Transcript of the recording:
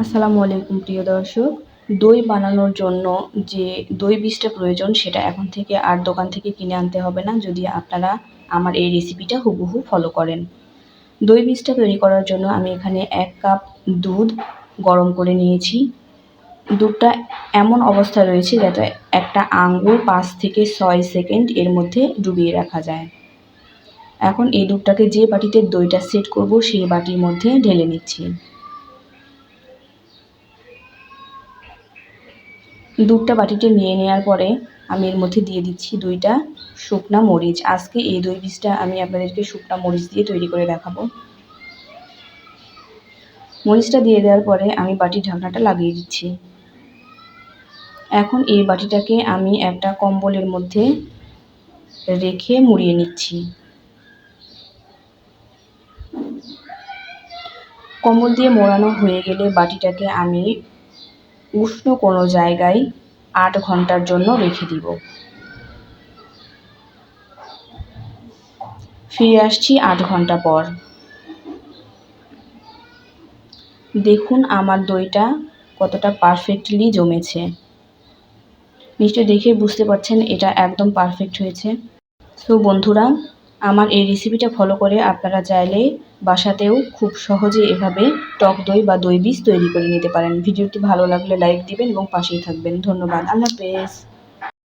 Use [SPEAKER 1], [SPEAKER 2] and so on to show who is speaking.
[SPEAKER 1] আসসালামু আলাইকুম প্রিয় দর্শক। দই বানানোর জন্য যে দই বীজটা প্রয়োজন, সেটা এখন থেকে আর দোকান থেকে কিনে আনতে হবে না, যদি আপনারা আমার এই রেসিপিটা হুবহু ফলো করেন। দই বীজটা তৈরি করার জন্য আমি এখানে এক কাপ দুধ গরম করে নিয়েছি। দুধটা এমন অবস্থায় রয়েছে যাতে একটা আঙ্গুর পাঁচ থেকে ছয় সেকেন্ড এর মধ্যে ডুবিয়ে রাখা যায়। এখন এই দুধটাকে যে বাটিতে দইটা সেট করব, সেই বাটির মধ্যে ঢেলে নিচ্ছি। দুধটা বাটিতে নিয়ে নেওয়ার পরে আমি এর মধ্যে দিয়ে দিচ্ছি দুইটা শুকনা মরিচ। আজকে এই দই বীজটা আমি আপনাদেরকে শুকনা মরিচ দিয়ে তৈরি করে দেখাবো। মরিচটা দিয়ে দেওয়ার পরে আমি বাটির ঢাকনাটা লাগিয়ে দিচ্ছি। এখন এই বাটিটাকে আমি একটা কম্বলের মধ্যে রেখে মুড়িয়ে নিচ্ছি। কম্বল দিয়ে মোড়ানো হয়ে গেলে বাটিটাকে আমি উষ্ণ কোনো জায়গায় আট ঘণ্টার জন্য রেখে দিব। ফিরে আসছি আট ঘণ্টা পর। দেখুন আমার দইটা কতটা পারফেক্টলি জমেছে। নিশ্চয় দেখে বুঝতে পারছেন এটা একদম পারফেক্ট হয়েছে। সো বন্ধুরা, আমার এই রেসিপিটা ফলো করে আপনারা চাইলে বাসাতেও খুব সহজে এভাবে টক দই বা দই বীজ তৈরি করে নিতে পারেন। ভিডিওটি ভালো লাগলে লাইক দিবেন এবং পাশেই থাকবেন। ধন্যবাদ। আল্লাহ হাফেজ।